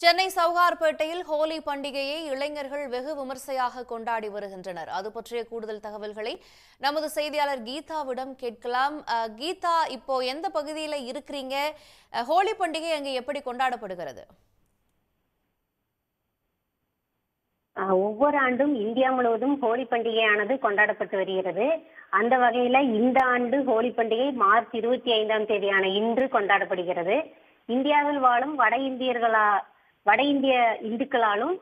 சென்னை சவுகார்பேட்டையில் ஹோலி பண்டிகையை இளைஞர்கள் வெகு விமர்சையாக கொண்டாடி வருகின்றனர். அது பற்றிய கூடுதல் தகவல்களை நமது செய்தியாளர் கீதாவிடம் கேட்கலாம். கீதா இப்போ எந்த பகுதியில் இருக்கிறீங்க? ஹோலி பண்டிகை அங்கே எப்படி கொண்டாடப்படுகிறது? ஆஹ் ஒவ்வொரு ஆண்டும் இந்தியா முழுவதும் ஹோலி பண்டிகையானது கொண்டாடப்பட்டு வருகிறது. அந்த வகையில இந்த ஆண்டு ஹோலி பண்டிகை மார்ச் இருபத்தி ஐந்தாம் தேதியான இன்று கொண்டாடப்படுகிறது. இந்தியாவில் வாழும் வட இந்தியர்களா வட இந்திய இந்துக்களாலும்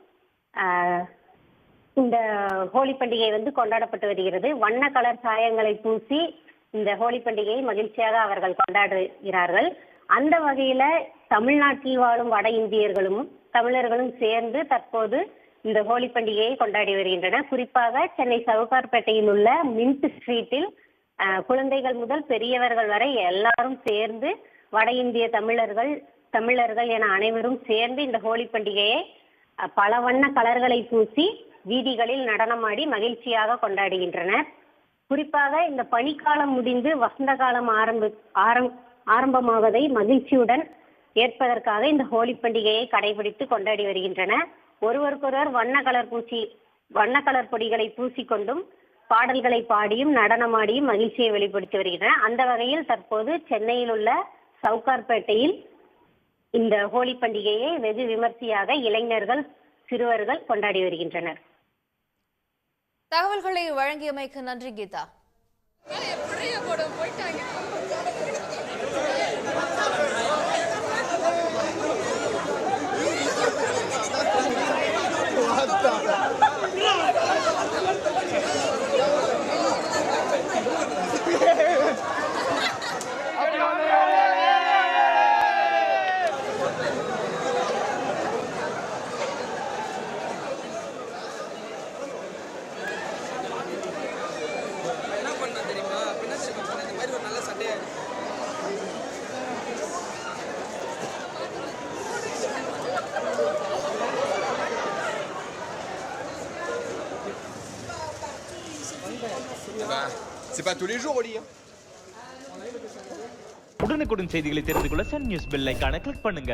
ஆஹ், இந்த ஹோலி பண்டிகை வந்து கொண்டாடப்பட்டு வருகிறது. வண்ண கலர் சாயங்களை பூசி இந்த ஹோலி பண்டிகையை மகிழ்ச்சியாக அவர்கள் கொண்டாடுகிறார்கள். அந்த வகையில தமிழ்நாட்டில் வாழும் வட இந்தியர்களும் தமிழர்களும் சேர்ந்து தற்போது இந்த ஹோலி பண்டிகையை கொண்டாடி வருகின்றன குறிப்பாக சென்னை சவுகார்பேட்டையில் உள்ள மின்ட் ஸ்ட்ரீட்டில் குழந்தைகள் முதல் பெரியவர்கள் வரை எல்லாரும் சேர்ந்து வட இந்திய தமிழர்கள் தமிழர்கள் என அனைவரும் சேர்ந்து இந்த ஹோலி பண்டிகையை பல வண்ண கலர்களை பூசி வீதிகளில் நடனமாடி மகிழ்ச்சியாக கொண்டாடுகின்றனர். குறிப்பாக இந்த பனிக்காலம் முடிந்து வசந்த காலம் ஆரம்ப ஆரம் ஆரம்பமாவதை மகிழ்ச்சியுடன் ஏற்பதற்காக இந்த ஹோலி பண்டிகையை கடைபிடித்து கொண்டாடி வருகின்றனர் ஒருவருக்கொருவர் வண்ண கலர் பூச்சி வண்ண கலர் பொடிகளை பூசிக்கொண்டும் பாடல்களை பாடியும் நடனமாடியும் மகிழ்ச்சியை வெளிப்படுத்தி வருகின்றன அந்த வகையில் தற்போது சென்னையில் உள்ள சவுகார்பேட்டையில் இந்த ஹோலி பண்டிகையை வெகு விமர்சையாக இளைஞர்கள் சிறுவர்கள் கொண்டாடி வருகின்றனர். தகவல்களை வழங்கியமைக்கு நன்றி Geetha. Eh bah, c'est pas tous les jours au lit. Hein. உடனுக்குடன் செய்திகளை தெரிந்து கொள்ள சன் நியூஸ் பெல் ஐக்கான கிளிக் பண்ணுங்க